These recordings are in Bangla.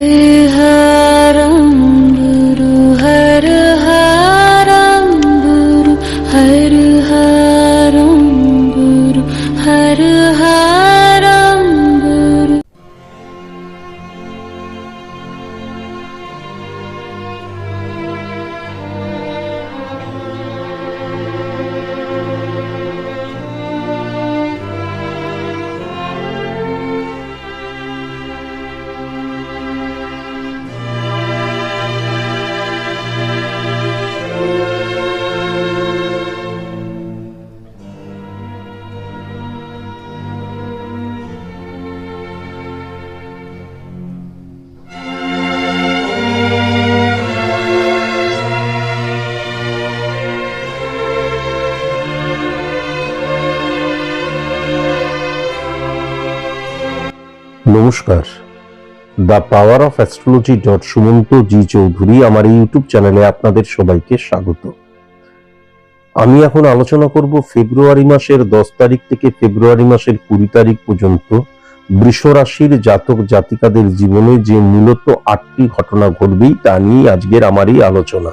Hey. নমস্কার। The power of astrology dot Sumanta G Chowdhury আমার ইউটিউব চ্যানেলে আপনাদের সবাইকে স্বাগত। আমি এখন আলোচনা করব ফেব্রুয়ারি মাসের দশ তারিখ থেকে ফেব্রুয়ারি মাসের কুড়ি তারিখ পর্যন্ত বৃষ রাশির জাতক জাতিকাদের জীবনে যে মূলত আটটি ঘটনা ঘটবেই তা নিয়ে আজকের আমার এই আলোচনা।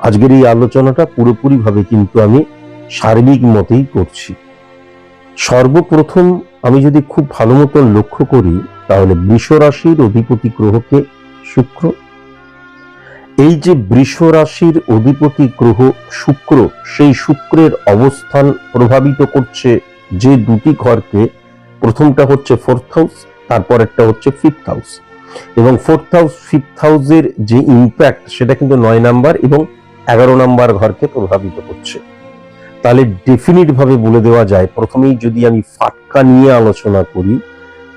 আজকের এই আলোচনাটা পুরোপুরিভাবে কিন্তু আমি সার্বিক মতেই করছি। সর্বপ্রথম আমি যদি খুব ভালো মতন লক্ষ্য করি তাহলে বৃষ রাশির অধিপতি গ্রহকে শুক্র। এই যে বৃষ রাশির অধিপতি গ্রহ শুক্র, সেই শুক্রের অবস্থান প্রভাবিত করছে যে দুটি ঘরকে। প্রথমটা হচ্ছে ফোর্থ হাউস তারপরেরটা হচ্ছে ফিফথ হাউস এবং ফোর্থ হাউস ফিফথ হাউসের যে ইম্প্যাক্ট সেটা কিন্তু নয় নাম্বার এবং এগারো নাম্বার ঘরকে প্রভাবিত করছে। তাহলে ডেফিনিট ভাবে বলে দেওয়া যায়, প্রথমেই যদি আমি ফাটকা নিয়ে আলোচনা করি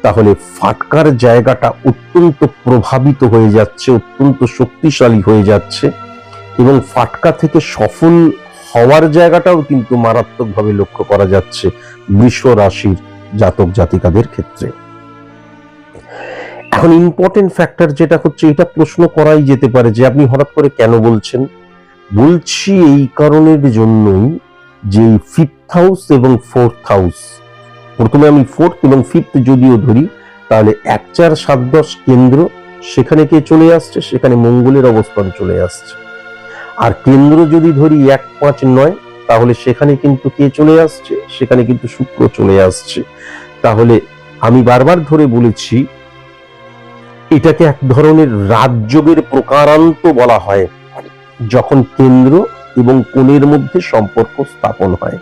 তাহলে ফাটকার জায়গাটা অত্যন্ত প্রভাবিত হয়ে যাচ্ছে, অত্যন্ত শক্তিশালী হয়ে যাচ্ছে এবং ফাটকা থেকে সফল হওয়ার জায়গাটাও কিন্তু মারাত্মকভাবে লক্ষ্য করা যাচ্ছে বৃষ রাশির জাতক জাতিকাদের ক্ষেত্রে। এখন ইম্পর্টেন্ট ফ্যাক্টর যেটা হচ্ছে, এটা প্রশ্ন করাই যেতে পারে যে আপনি হঠাৎ করে কেন বলছেন? বলছি এই কারণের জন্যই যে ফিফথ হাউস এবং ফোর্থ হাউস প্রথমে আমি ফোর্থ এবং ফিফথ যদিও ধরি, তাহলে এক চার সাত দশ কেন্দ্র সেখানে কে চলে আসছে? সেখানে মঙ্গলের অবস্থান চলে আসছে। আর কেন্দ্র যদি ধরি এক পাঁচ নয়, তাহলে সেখানে কিন্তু কে চলে আসছে? সেখানে কিন্তু শুক্র চলে আসছে। তাহলে আমি বারবার ধরে বলেছি, এটাকে এক ধরনের রাজযোগের প্রকারান্ত বলা হয়। যখন কেন্দ্র এবং কোণের মধ্যে সম্পর্ক স্থাপন হয়।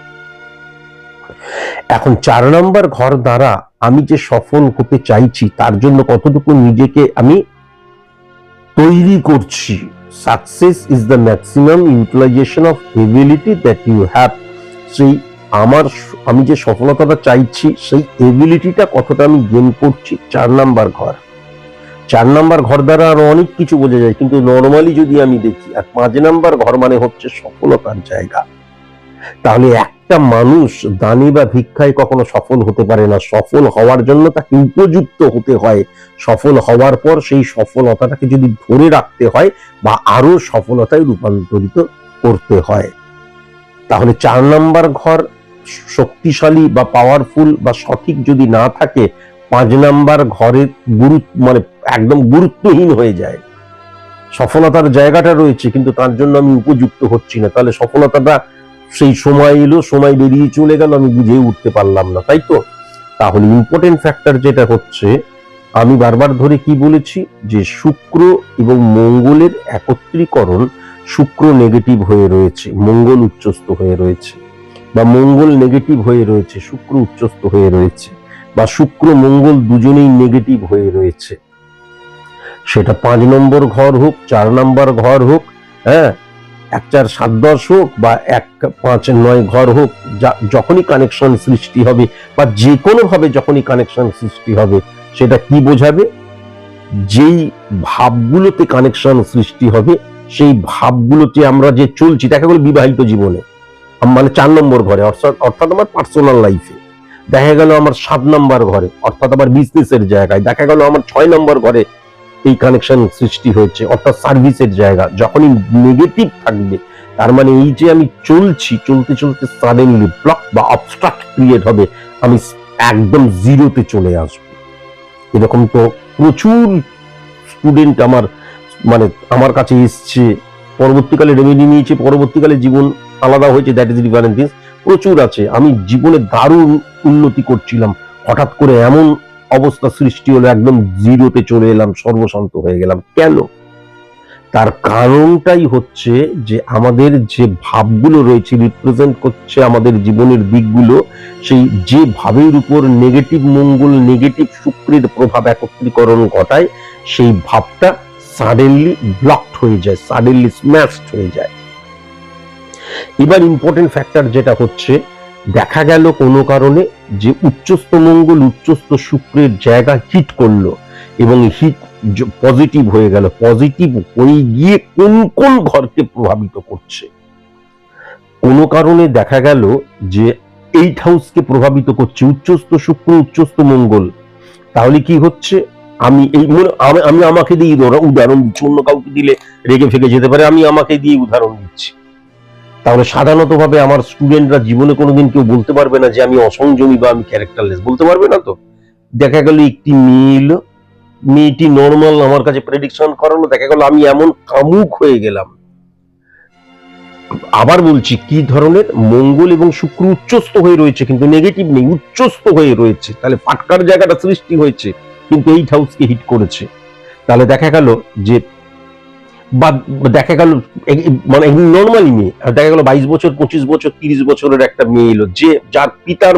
এখন চার নম্বর ঘর দ্বারা আমি যে সফল হতে চাইছি, তার জন্য কতটুকু নিজেকে আমি তৈরি করছি? Success is the maximum utilisation of ability that you have সেই আমার আমি যে সফলতাটা চাইছি, সেই এবিলিটিটা কতটা আমি গেন করছি? চার নাম্বার ঘর। চার নাম্বার ঘর দ্বারা আরও অনেক কিছু বোঝা যায়, কিন্তু নর্মালি যদি আমি দেখি, আর পাঁচ নাম্বার ঘর মানে হচ্ছে সফলতার জায়গা। তাহলে একটা মানুষ দানি বা ভিক্ষায় কখনো সফল হতে পারে না। সফল হওয়ার জন্য তাকে উপযুক্ত হতে হয়। সফল হওয়ার পর সেই সফলতাটাকে যদি ধরে রাখতে হয় বা আরও সফলতায় রূপান্তরিত করতে হয়। তাহলে চার নাম্বার ঘর শক্তিশালী বা পাওয়ারফুল বা সঠিক যদি না থাকে, পাঁচ নাম্বার ঘরের গুরুত্ব মানে একদম গুরুত্বহীন হয়ে যায়। সফলতার জায়গাটা রয়েছে, কিন্তু তার জন্য আমি উপযুক্ত হচ্ছি না। তাহলে সফলতাটা সেই সময় এলো, সময় বেরিয়ে চলে গেল, আমি বুঝে উঠতে পারলাম না, তাই তো? তাহলে ইম্পর্টেন্ট ফ্যাক্টর যেটা হচ্ছে, আমি বারবার ধরে কি বলেছি? যে শুক্র এবং মঙ্গলের একত্রীকরণ শুক্র নেগেটিভ হয়ে রয়েছে, মঙ্গল উচ্চস্থ হয়ে রয়েছে, বা মঙ্গল নেগেটিভ হয়ে রয়েছে, শুক্র উচ্চস্থ হয়ে রয়েছে, বা শুক্র, মঙ্গল দুজনেই নেগেটিভ হয়ে রয়েছে। সেটা পাঁচ নম্বর ঘর হোক, চার নম্বর ঘর হোক হ্যাঁ এক চার সাত দশ হোক বা এক পাঁচ নয় ঘর হোক যখনই কানেকশন সৃষ্টি হবে বা যে কোনো ভাবে যখনই কানেকশন সৃষ্টি হবে, সেটা কি বোঝাবে? যেই ভাবগুলোতে কানেকশন সৃষ্টি হবে, সেই ভাবগুলোতে আমরা যে চলছি দেখা গেল বিবাহিত জীবনে। মানে চার নম্বর ঘরে, অর্থাৎ অর্থাৎ আমার পার্সোনাল লাইফে দেখা গেল আমার সাত নম্বর ঘরে, অর্থাৎ আমার বিজনেসের জায়গায়। দেখা গেল আমার ছয় নম্বর ঘরে এই কানেকশন সৃষ্টি হয়েছে, অর্থাৎ সার্ভিসের জায়গা। যখনই নেগেটিভ থাকবে, তার মানে এই যে আমি চলছি, চলতে চলতে সাডেনলি ব্লক বা অবস্ট্রাক্ট ক্রিয়েট হবে, আমি একদম জিরোতে চলে আসব। এরকম তো প্রচুর স্টুডেন্ট আমার মানে আমার কাছে এসছে, পরবর্তীকালে রেমেডি নিয়েছে, পরবর্তীকালে জীবন আলাদা হয়েছে দ্যাট ইজ ডিফারেন্ট থিংস প্রচুর আছে। আমি জীবনে দারুণ উন্নতি করছিলাম, হঠাৎ করে এমন অবস্থা সৃষ্টি হলো, একদম জিরোতে চলে এলাম, সর্বশান্ত হয়ে গেলাম। কেন? তার কারণটাই হচ্ছে যে আমাদের যে ভাবগুলো রয়েছে রিপ্রেজেন্ট করছে আমাদের জীবনের দিকগুলো, সেই যে ভাবের উপর নেগেটিভ মঙ্গল নেগেটিভ শুক্রের প্রভাব একত্রীকরণ ঘটায়, সেই ভাবটা সাডেনলি ব্লকড হয়ে যায় সাডেনলি স্ম্যাশড হয়ে যায়। এবার ইম্পর্টেন্ট ফ্যাক্টর যেটা হচ্ছে দেখা গেল কোনো কারণে যে উচ্চস্থ মঙ্গল, উচ্চস্থ শুক্রের জায়গা হিট করল এবং হিট পজিটিভ হয়ে গেল। পজিটিভ হয়ে গিয়ে কোন কোন ঘরকে প্রভাবিত করছে? কোনো কারণে দেখা গেল যে এইট হাউসকে প্রভাবিত করছে, উচ্চস্থ শুক্র, উচ্চস্থ মঙ্গল। তাহলে কি হচ্ছে? আমি এই আমি- আমি আমাকে দিয়ে উদাহরণ দিচ্ছি। অন্য কাউকে দিলে রেগে ফেগে যেতে পারে, আমি আমাকে দিয়ে উদাহরণ দিচ্ছি। তাহলে সাধারণত ভাবে আমার স্টুডেন্টরা জীবনে কোনোদিন কেউ বলতে পারবে না যে আমি অসংযমী বা আমি ক্যারেক্টারলেস। বলতে পারবে না তো? দেখা গেল একটি মেয়ে এলো, মেয়েটি নর্মাল আমার কাছে প্রেডিকশন করানো দেখা গেল আমি এমন কামুক হয়ে গেলাম। আবার বলছি কি ধরনের? মঙ্গল এবং শুক্র উচ্চস্থ হয়ে রয়েছে কিন্তু নেগেটিভ নেই উচ্চস্থ হয়ে রয়েছে। তাহলে ফাটকার জায়গাটা সৃষ্টি হয়েছে কিন্তু এইট হাউসকে হিট করেছে। তাহলে দেখা গেল যে বা দেখা গেল মানে নর্মালি মেয়ে। আর দেখা গেল বাইশ বছর, পঁচিশ বছর, তিরিশ বছরের একটা মেয়ে এলো, যে, যার পিতার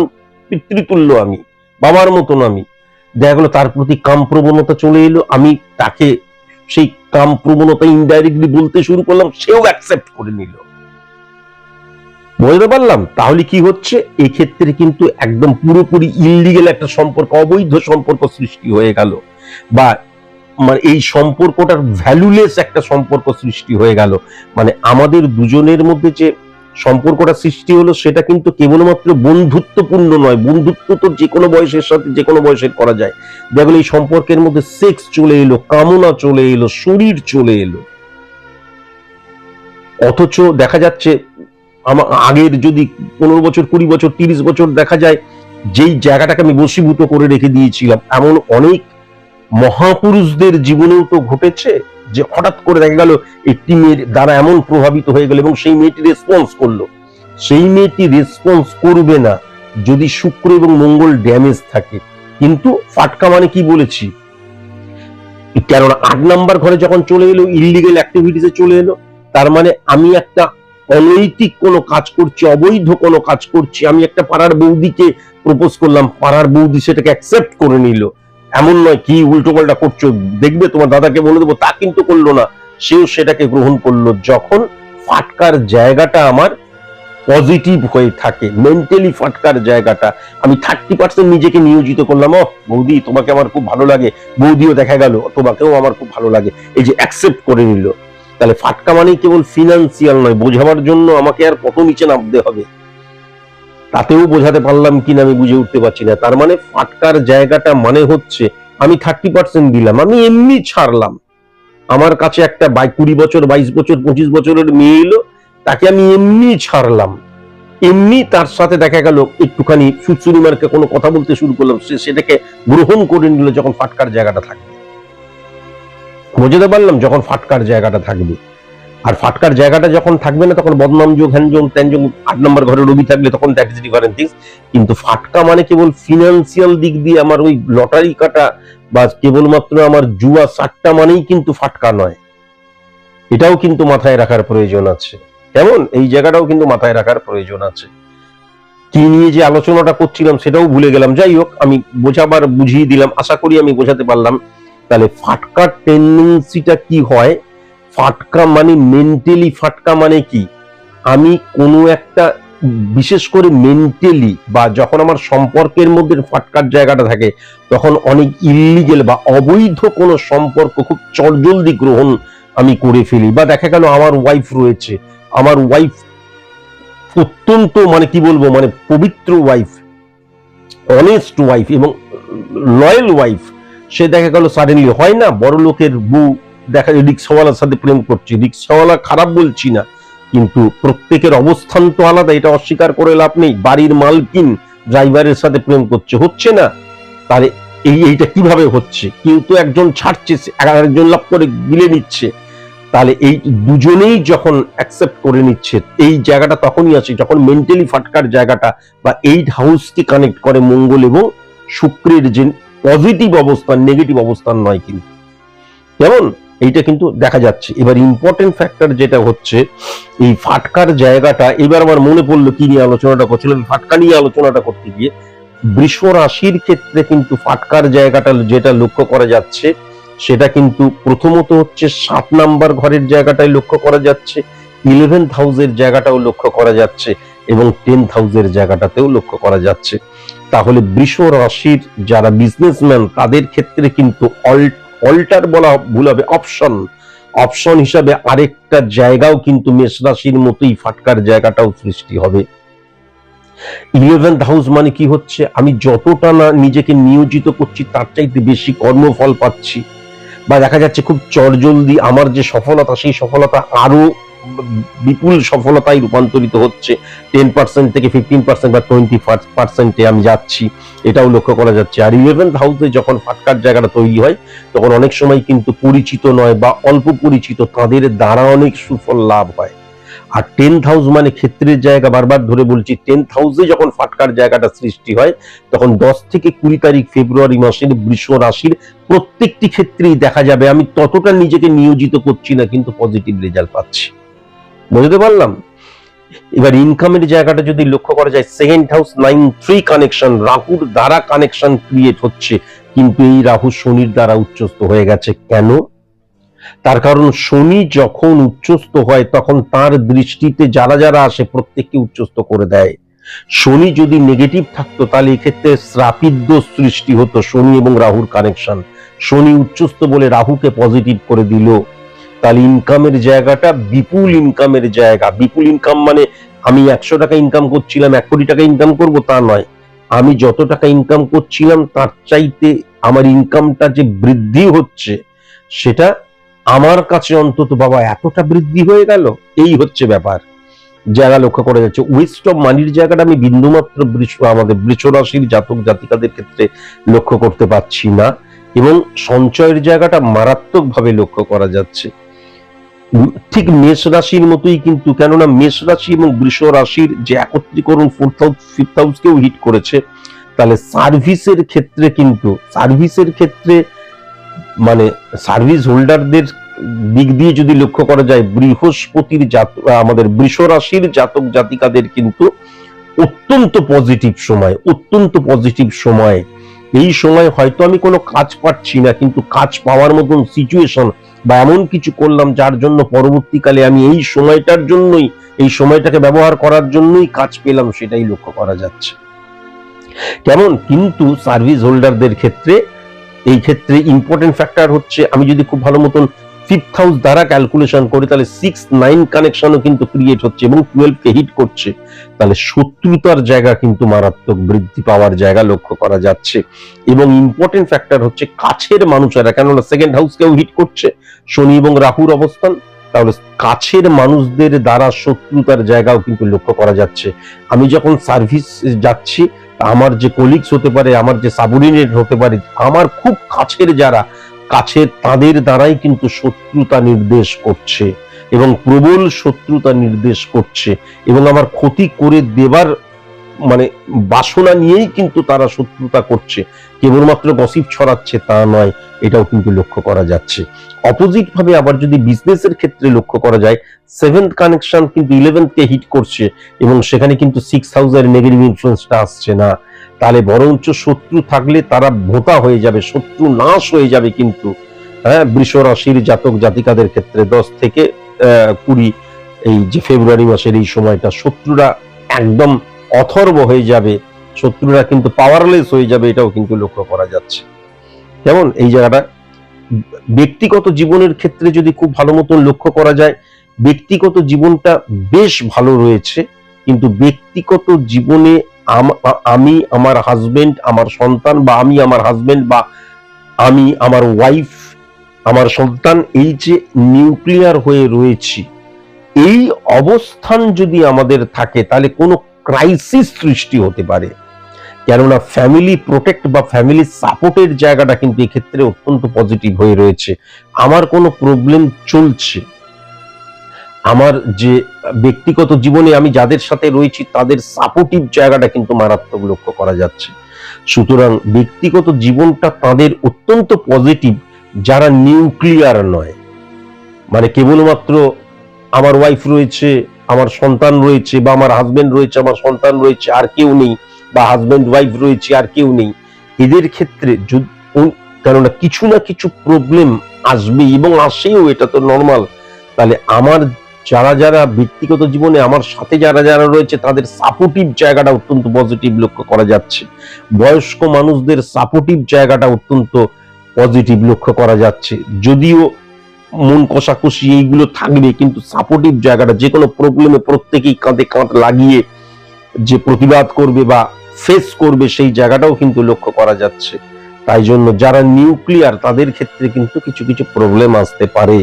পিতৃতুল্য আমি, বাবার মতন আমি। দেখা গেল তার প্রতি কাম প্রবণতা চলে এলো, আমি তাকে সেই কাম প্রবণতা ইনডাইরেক্টলি বলতে শুরু করলাম, সেও অ্যাকসেপ্ট করে নিল। বুঝতে পারলাম? তাহলে কি হচ্ছে? এক্ষেত্রে কিন্তু একদম পুরোপুরি ইললিগেল একটা সম্পর্ক, অবৈধ সম্পর্ক সৃষ্টি হয়ে গেল। বা মানে এই সম্পর্কটার ভ্যালুলেস একটা সম্পর্ক সৃষ্টি হয়ে গেল। মানে আমাদের দুজনের মধ্যে যে সম্পর্কটা সৃষ্টি হলো, সেটা কিন্তু কেবলমাত্র বন্ধুত্বপূর্ণ নয়। বন্ধুত্ব তো যে কোনো বয়সের সাথে যে কোনো বয়সের করা যায়। দেখো এই সম্পর্কের মধ্যে সেক্স চলে এলো, কামনা চলে এলো, শরীর চলে এলো। অথচ দেখা যাচ্ছে আমার আগের যদি পনেরো বছর, কুড়ি বছর, তিরিশ বছর দেখা যায়, যেই জায়গাটাকে আমি বশীভূত করে রেখে দিয়েছিলাম, এমন অনেক মহাপুরুষদের জীবনেও তো ঘটেছে যে হঠাৎ করে দেখা গেল একটি মেয়ের দ্বারা এমন প্রভাবিত হয়ে গেল এবং সেই মেয়েটি রেসপন্স করল। সেই মেয়েটি রেসপন্স করবে না যদি শুক্র এবং মঙ্গল ড্যামেজ থাকে। কিন্তু ফাটকা মানে কি বলেছি? কেননা আট নাম্বার ঘরে যখন চলে এলো ইলিগেল অ্যাক্টিভিটিসে চলে এলো, তার মানে আমি একটা অনৈতিক কোনো কাজ করছি, অবৈধ কোনো কাজ করছি, আমি একটা পাড়ার বৌদিকে প্রপোজ করলাম, পাড়ার বৌদি সেটাকে অ্যাকসেপ্ট করে নিল। এমন নয় কি উল্টো পাল্টা করছ, দেখবে তোমার দাদাকে বলে দেবো, তা কিন্তু করল না। সেও সেটাকে গ্রহণ করল যখন ফাটকার জায়গাটা আমার পজিটিভ হয়ে থাকে মেন্টালি ফাটকার জায়গাটা। আমি থার্টি পার্সেন্ট নিজেকে নিয়োজিত করলাম ও বৌদি, তোমাকে আমার খুব ভালো লাগে। বৌদিও দেখা গেল, তোমাকেও আমার খুব ভালো লাগে। এই যে অ্যাকসেপ্ট করে নিল। তাহলে ফাটকা মানেই কেবল ফিনান্সিয়াল নয়, বোঝাবার জন্য আমাকে আর কত নিচে নামতে হবে। তাতেও বোঝাতে পারলাম কিনা আমি বুঝে উঠতে পারছি না। তার মানে ফাটকার জায়গাটা মানে হচ্ছে আমি থার্টি পার্সেন্ট দিলাম, আমি এমনি ছাড়লাম। আমার কাছে একটা বাই কুড়ি বছর, বাইশ বছর, পঁচিশ বছরের মেয়ে এলো, তাকে আমি এমনি ছাড়লাম। এমনি তার সাথে দেখা গেল, একটুখানি সুচুরি মার্কে কোনো কথা বলতে শুরু করলাম, সে সেটাকে গ্রহণ করে নিল যখন ফাটকার জায়গাটা থাকবে। বোঝাতে পারলাম যখন ফাটকার জায়গাটা থাকবে। আর ফাটকার জায়গাটা যখন থাকবে না, তখন বদনাম যোগ, হ্যানযোগ, ত্যানযোগ, আট নম্বর ঘরে রবি থাকলে তখন দ্যাট ইজ ডিফারেন্ট থিংস কিন্তু ফাটকা মানে কেবল ফিনান্সিয়াল দিক দিয়ে আমার ওই লটারি কাটা বা কেবলমাত্র আমার জুয়া সাট্টা মানেই কিন্তু ফাটকা নয়। এটাও কিন্তু মাথায় রাখার প্রয়োজন আছে। কেমন? এই জায়গাটাও কিন্তু মাথায় রাখার প্রয়োজন আছে। কি নিয়ে যে আলোচনাটা করছিলাম সেটাও ভুলে গেলাম। যাই হোক, আমি বোঝাবার বুঝিয়ে দিলাম। আশা করি আমি বোঝাতে পারলাম। তাহলে ফাটকার টেন্ডেন্সিটা কি হয়? ফাটকা মানে মেন্টালি ফাটকা মানে কি? আমি কোনো একটা, বিশেষ করে মেন্টালি বা যখন আমার সম্পর্কের মধ্যে ফাটকার জায়গাটা থাকে, তখন অনেক ইলিগেল বা অবৈধ কোনো সম্পর্ক খুব চটজলদি গ্রহণ আমি করে ফেলি। বা দেখা গেল আমার ওয়াইফ রয়েছে। আমার ওয়াইফ অত্যন্ত মানে কি বলব? মানে পবিত্র ওয়াইফ অনেস্ট ওয়াইফ এবং লয়াল ওয়াইফ সে দেখা গেল সাডেনলি হয় না বড় লোকের বউ দেখা যায় রিক্সাওয়ালার সাথে প্রেম করছে, রিক্সাওয়ালা খারাপ বলছি না, কিন্তু প্রত্যেকের অবস্থান তো আলাদা, এটা অস্বীকার করে লাভ নেই, বাড়ির মালকিন ড্রাইভারের সাথে প্রেম করছে, হচ্ছে না? তাহলে এই, এইটা কীভাবে হচ্ছে? কেউ তো একজন ছাড়ছে একজন লাভ করে গিলে নিচ্ছে। তাহলে এই দুজনেই যখন অ্যাকসেপ্ট করে নিচ্ছে, এই জায়গাটা তখনই আসে যখন মেন্টালি ফাটকার জায়গাটা বা এইট হাউসকে কানেক্ট করে মঙ্গল এবং শুক্রের যে পজিটিভ অবস্থান নেগেটিভ অবস্থান নয় কিন্তু। যেমন এইটা কিন্তু দেখা যাচ্ছে। এবার ইম্পর্টেন্ট ফ্যাক্টর যেটা হচ্ছে, এই ফাটকার জায়গাটা, এবার আমার মনে পড়ল কি নিয়ে আলোচনাটা করছিলাম, ফাটকা নিয়ে আলোচনাটা করতে গিয়ে বৃষ রাশির ক্ষেত্রে কিন্তু ফাটকার জায়গাটা যেটা লক্ষ্য করা যাচ্ছে, সেটা কিন্তু প্রথমত হচ্ছে সাত নাম্বার ঘরের জায়গাটাই লক্ষ্য করা যাচ্ছে ইলেভেন্থ হাউসের জায়গাটাও লক্ষ্য করা যাচ্ছে এবং টেন্থ হাউসের জায়গাটাতেও লক্ষ্য করা যাচ্ছে। তাহলে বৃষ রাশির যারা বিজনেসম্যান তাদের ক্ষেত্রে কিন্তু অল্টার বলা ভুল হবে। অপশন অপশন হিসাবে আরেকটা জায়গাও কিন্তু মেষ রাশির মতোই ফাটকার জায়গাটাও সৃষ্টি হবে। ইলেভেন্থ হাউস মানে কি হচ্ছে? আমি যতটা না নিজেকে নিয়োজিত করছি, তার চাইতে বেশি কর্মফল পাচ্ছি। বা দেখা যাচ্ছে খুব চরজলদি আমার যে সফলতা, সেই সফলতা আরও বিপুল সফলতায় রূপান্তরিত হচ্ছে। টেন পার্সেন্ট থেকে ফিফটিন পার্সেন্ট বা টোয়েন্টি পার্সেন্টে আমি যাচ্ছি। এটাও লক্ষ্য করা যাচ্ছে। আর ইলেভেন্থ হাউসে যখন ফাটকার জায়গাটা তৈরি হয়, তখন অনেক সময় কিন্তু পরিচিত নয় বা অল্প পরিচিত তাদের দ্বারা অনেক সুফল লাভ হয়। আর টেন্থ হাউস মানে ক্ষেত্রের জায়গা, বারবার ধরে বলছি টেন্থ হাউসে যখন ফাটকার জায়গাটা সৃষ্টি হয়, তখন দশ থেকে কুড়ি তারিখ ফেব্রুয়ারি মাসের বৃষ রাশির প্রত্যেকটি ক্ষেত্রেই দেখা যাবে। আমি ততটা নিজেকে নিয়োজিত করছি না, কিন্তু পজিটিভ রেজাল্ট পাচ্ছি। বুঝতে পারলাম? এবার ইনকামের জায়গাটা যদি লক্ষ্য করা যায় second house nine three connection রাহুর দ্বারা কানেকশন ক্রিয়েট হচ্ছে। কিন্তু এই রাহু শনির দ্বারা উচ্চস্ত হয়ে গেছে। কেন? তার কারণ শনি যখন উচ্চস্ত হয়, তখন তার দৃষ্টিতে যারা যারা আসে, প্রত্যেককে উচ্চস্ত করে দেয়। শনি যদি নেগেটিভ থাকতো, তাহলে এক্ষেত্রে শ্রাপিদ্য সৃষ্টি হতো, শনি এবং রাহুর কানেকশন শনি উচ্চস্ত বলে রাহুকে পজিটিভ করে দিল। তাহলে ইনকামের জায়গাটা বিপুল ইনকামের জায়গা। বিপুল ইনকাম মানে আমি একশো টাকা ইনকাম করছিলাম, এক কোটি টাকা ইনকাম করব, তা নয়। আমি যত টাকা ইনকাম করছিলাম, তার চাইতে আমার ইনকামটা যে বৃদ্ধি হচ্ছে, সেটা আমার কাছে অন্তত বাবা এতটা বৃদ্ধি হয়ে গেল, এই হচ্ছে ব্যাপার। জায়গা লক্ষ্য করা যাচ্ছে ওয়েস্ট অফ মানির জায়গাটা আমি বিন্দুমাত্র আমাদের বৃষ রাশির জাতক জাতিকাদের ক্ষেত্রে লক্ষ্য করতে পারছি না। এবং সঞ্চয়ের জায়গাটা মারাত্মকভাবে লক্ষ্য করা যাচ্ছে। ঠিক মেষ রাশির মতোই কিন্তু, কেননা মেষ রাশি এবং বৃষ রাশির যে একত্রীকরণ ফোর্থ হাউস ফিফথ হাউসকেও হিট করেছে। তাহলে সার্ভিসের ক্ষেত্রে কিন্তু সার্ভিসের ক্ষেত্রে মানে সার্ভিস হোল্ডারদের দিক দিয়ে যদি লক্ষ্য করা যায়, বৃহস্পতির জাত, আমাদের বৃষ রাশির জাতক জাতিকাদের কিন্তু অত্যন্ত পজিটিভ সময়, অত্যন্ত পজিটিভ সময় এই সময় হয়তো আমি কোনো কাজ পাচ্ছি না, কিন্তু কাজ পাওয়ার মতন সিচুয়েশন বা এমন কিছু করলাম যার জন্য পরবর্তীকালে আমি এই সময়টার জন্যই, এই সময়টাকে ব্যবহার করার জন্যই কাজ পেলাম সেটাই লক্ষ্য করা যাচ্ছে। কেমন? কিন্তু সার্ভিস হোল্ডারদের ক্ষেত্রে, এই ক্ষেত্রে ইম্পর্টেন্ট ফ্যাক্টর হচ্ছে আমি যদি খুব ভালো মতন ফিফথ হাউস দ্বারা ক্যালকুলেশন করি তাহলে সিক্স নাইন কানেকশনও কিন্তু ক্রিয়েট হচ্ছে এবং টুয়েলভ কে হিট করছে। তাহলে শত্রুতার জায়গা কিন্তু মারাত্মক বৃদ্ধি পাওয়ার জায়গা লক্ষ্য করা যাচ্ছে। এবং ইম্পর্টেন্ট ফ্যাক্টর হচ্ছে কাছের মানুষেরা, কেননা সেকেন্ড হাউসকেও হিট করছে। শনি এবং রাহুর অবস্থান, তাহলে কাছের মানুষদের দ্বারা শত্রুতার জায়গাও কিন্তু লক্ষ্য করা যাচ্ছে। আমি যখন সার্ভিস যাচ্ছি, আমার যে কলিগস হতে পারে, আমার যে সাবঅর্ডিনেট হতে পারে, আমার খুব কাছের যারা কাছের তাদের দ্বারাই কিন্তু শত্রুতা নির্দেশ করছে এবং প্রবল শত্রুতা নির্দেশ করছে এবং আমার ক্ষতি করে দেবার মানে বাসনা নিয়েই কিন্তু তারা শত্রুতা করছে। কেবলমাত্র গসিপ ছড়াচ্ছে তা নয়, এটাও কিন্তু লক্ষ্য করা যাচ্ছে। অপোজিট ভাবে আবার যদি বিজনেসের ক্ষেত্রে লক্ষ্য করা যায় সেভেন্থ কানেকশন কিন্তু ইলেভেন্থকে হিট করছে এবং সেখানে কিন্তু সিক্স হাউসের নেগেটিভ ইনফ্লুয়েন্সটা আসছে না। তাহলে বরঞ্চ শত্রু থাকলে তারা ভোতা হয়ে যাবে, শত্রু নাশ হয়ে যাবে কিন্তু। হ্যাঁ বৃষ রাশির জাতক জাতিকাদের ক্ষেত্রে দশ থেকে কুড়ি এই যে ফেব্রুয়ারি মাসের এই সময়টা শত্রুরা একদম অথর্ব হয়ে যাবে, শত্রুরা কিন্তু পাওয়ারলেস হয়ে যাবে, এটাও কিন্তু লক্ষ্য করা যাচ্ছে। যেমন এই জায়গাটা ব্যক্তিগত জীবনের ক্ষেত্রে যদি খুব ভালো মতন লক্ষ্য করা যায়, ব্যক্তিগত জীবনটা বেশ ভালো রয়েছে। কিন্তু ব্যক্তিগত জীবনে আম- আমি আমার হাজবেন্ড আমার সন্তান বা আমি আমার হাজবেন্ড বা আমি আমার ওয়াইফ আমার সন্তান এই যে নিউক্লিয়ার হয়ে রয়েছি, এই অবস্থান যদি আমাদের থাকে তাহলে কোনো ক্রাইসিস সৃষ্টি হতে পারে। কেননা ফ্যামিলি প্রোটেক্ট বা ফ্যামিলি সাপোর্টের জায়গাটা কিন্তু এক্ষেত্রে অত্যন্ত পজিটিভ হয়ে রয়েছে। আমার কোনো প্রবলেম চলছে। আমার যে ব্যক্তিগত জীবনে আমি যাদের সাথে রয়েছি, তাদের সাপোর্টিভ জায়গাটা কিন্তু মারাত্মক লক্ষ্য করা যাচ্ছে। সুতরাং ব্যক্তিগত জীবনটা তাদের অত্যন্ত পজিটিভ যারা নিউক্লিয়ার নয়। মানে কেবলমাত্র আমার ওয়াইফ রয়েছে, আমার সন্তান রয়েছে, বা আমার হাজবেন্ড রয়েছে, আমার সন্তান রয়েছে, আর কেউ নেই, বা হাজবেন্ড ওয়াইফ রয়েছে, আর কেউ নেই। এদের ক্ষেত্রে কেননা কিছু না কিছু প্রবলেম আসবে এবং আসেও, এটা তো নর্মাল তাহলে আমার যারা যারা ব্যক্তিগত জীবনে আমার সাথে যারা যারা রয়েছে, তাদের সাপোর্টিভ জায়গাটা অত্যন্ত পজিটিভ লক্ষ্য করা যাচ্ছে। বয়স্ক মানুষদের সাপোর্টিভ জায়গাটা অত্যন্ত পজিটিভ লক্ষ্য করা যাচ্ছে। যদিও মন কষাকষি এইগুলো থাকবে, কিন্তু সাপোর্টিভ জায়গাটা যে কোনো প্রবলেমে প্রত্যেকেই কাঁধে কাঁধ লাগিয়ে যে প্রতিবাদ করবে বা ফেস করবে, সেই জায়গাটাও কিন্তু লক্ষ্য করা যাচ্ছে। তাই জন্য যারা নিউক্লিয়ার তাদের ক্ষেত্রে কিন্তু কিছু কিছু প্রবলেম আসতে পারে।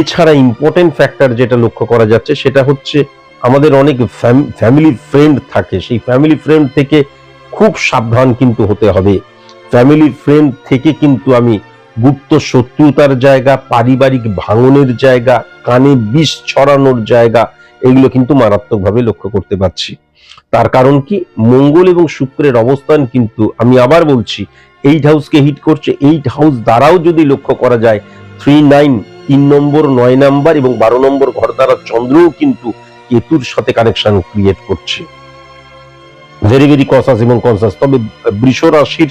এছাড়া ইম্পর্টেন্ট ফ্যাক্টর যেটা লক্ষ্য করা যাচ্ছে সেটা হচ্ছে আমাদের অনেক ফ্যামিলি ফ্রেন্ড থাকে। সেই ফ্যামিলি ফ্রেন্ড থেকে খুব সাবধান কিন্তু হতে হবে। ফ্যামিলি ফ্রেন্ড থেকে কিন্তু আমি গুপ্ত শত্রুতার জায়গা, পারিবারিক ভাঙনের জায়গা, কানে বিষ ছড়ানোর জায়গা, এগুলো কিন্তু মারাত্মকভাবে লক্ষ্য করতে পারছি। তার কারণ কি? মঙ্গল এবং শুক্রের অবস্থান কিন্তু আমি আবার বলছি এইট হাউসকে হিট করছে। এইট হাউস দ্বারাও যদি লক্ষ্য করা যায় থ্রি নাইন তিন নম্বর, নয় নাম্বার এবং বারো নম্বর ঘর দ্বারা চন্দ্রও কিন্তু কেতুর সাথে কানেকশন ক্রিয়েট করছে। ভেরি ভেরি কনসাস এবং কনসাস তবে বৃষ রাশির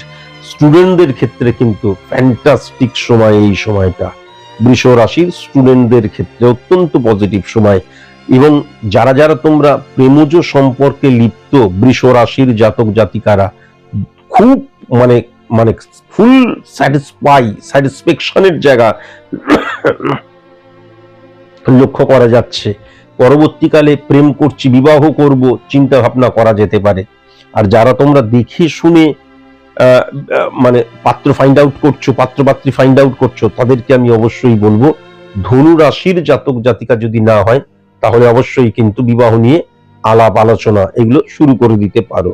স্টুডেন্টদের ক্ষেত্রে কিন্তু ফ্যান্টাস্টিক সময় এই সময়টা। বৃষ রাশির স্টুডেন্টদের ক্ষেত্রে অত্যন্ত পজিটিভ সময়। এবং যারা যারা তোমরা প্রেমজ সম্পর্কে লিপ্ত বৃষ রাশির জাতক জাতিকারা, খুব মানে মানে ফুল স্যাটিসফাই, স্যাটিসফ্যাকশনের জায়গা লক্ষ্য করা যাচ্ছে। পরবর্তীকালে প্রেম করছি, বিবাহ করব চিন্তা ভাবনা করা যেতে পারে। আর যারা তোমরা দেখে শুনে মানে পাত্র ফাইন্ড আউট করছ পাত্র পাত্রী ফাইন্ড আউট করছ, তাদেরকে আমি অবশ্যই বলব, ধনু রাশির জাতক জাতিকা যদি না হয়, তাহলে অবশ্যই কিন্তু বিবাহ নিয়ে আলাপ আলোচনা এগুলো শুরু করে দিতে পারো।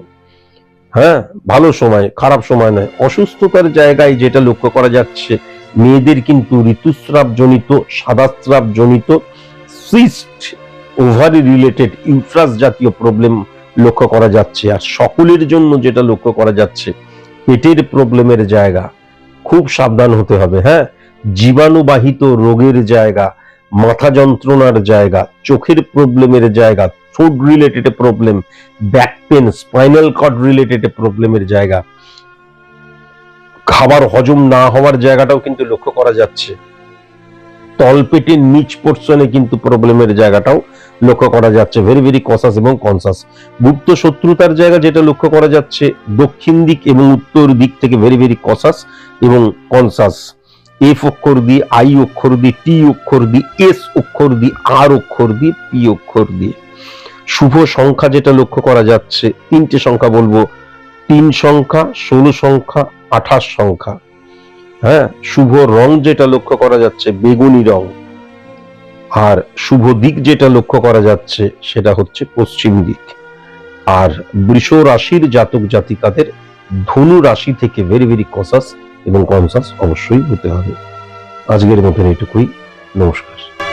হ্যাঁ ভালো সময়, খারাপ সময় নয়। অসুস্থতার জায়গায় যেটা লক্ষ্য করা যাচ্ছে, মেয়েদের কিন্তু ঋতুস্রাব জনিত সাদাস্রাব জনিত সিস্ট ওভারি রিলেটেড ইউট্রাস জাতীয় প্রবলেম লক্ষ্য করা যাচ্ছে। আর সকলের জন্য যেটা লক্ষ্য করা যাচ্ছে, পেটের প্রবলেমের জায়গা। খুব সাবধান হতে হবে হ্যাঁ? জীবাণুবাহিত রোগের জায়গা, মাথা যন্ত্রণার জায়গা, চোখের প্রবলেমের জায়গা food related problem back pain spinal cord related প্রবলেমের জায়গা। খাবার হজম না হওয়ার জায়গাটাও কিন্তু লক্ষ্য করা যাচ্ছে। তলপেটের নিচ পোর্শনে কিন্তু প্রবলেমের জায়গাটাও লক্ষ্য করা যাচ্ছে। ভেরি ভেরি কসাস এবং কনসাস গুপ্ত শত্রুতার জায়গা যেটা লক্ষ্য করা যাচ্ছে, দক্ষিণ দিক এবং উত্তর দিক থেকে ভেরি ভেরি কসাস এবং কনসাস এফ অক্ষর দিয়ে আই অক্ষর দিয়ে টি অক্ষর দিয়ে এস অক্ষর দিয়ে আর অক্ষর দিয়ে পি অক্ষর দিয়ে শুভ সংখ্যা যেটা লক্ষ্য করা যাচ্ছে, তিনটে সংখ্যা বলব। তিন সংখ্যা, ষোলো সংখ্যা, আঠাশ সংখ্যা। হ্যাঁ শুভ রং যেটা লক্ষ্য করা যাচ্ছে, বেগুনি রং। আর শুভ দিক যেটা লক্ষ্য করা যাচ্ছে, সেটা হচ্ছে পশ্চিম দিক। আর বৃষ রাশির জাতক জাতিকাদের ধনু রাশি থেকে ভেরি ভেরি কসাস এবং কনসাস অবশ্যই হতে হবে। আজকের মতন এটুকুই। নমস্কার।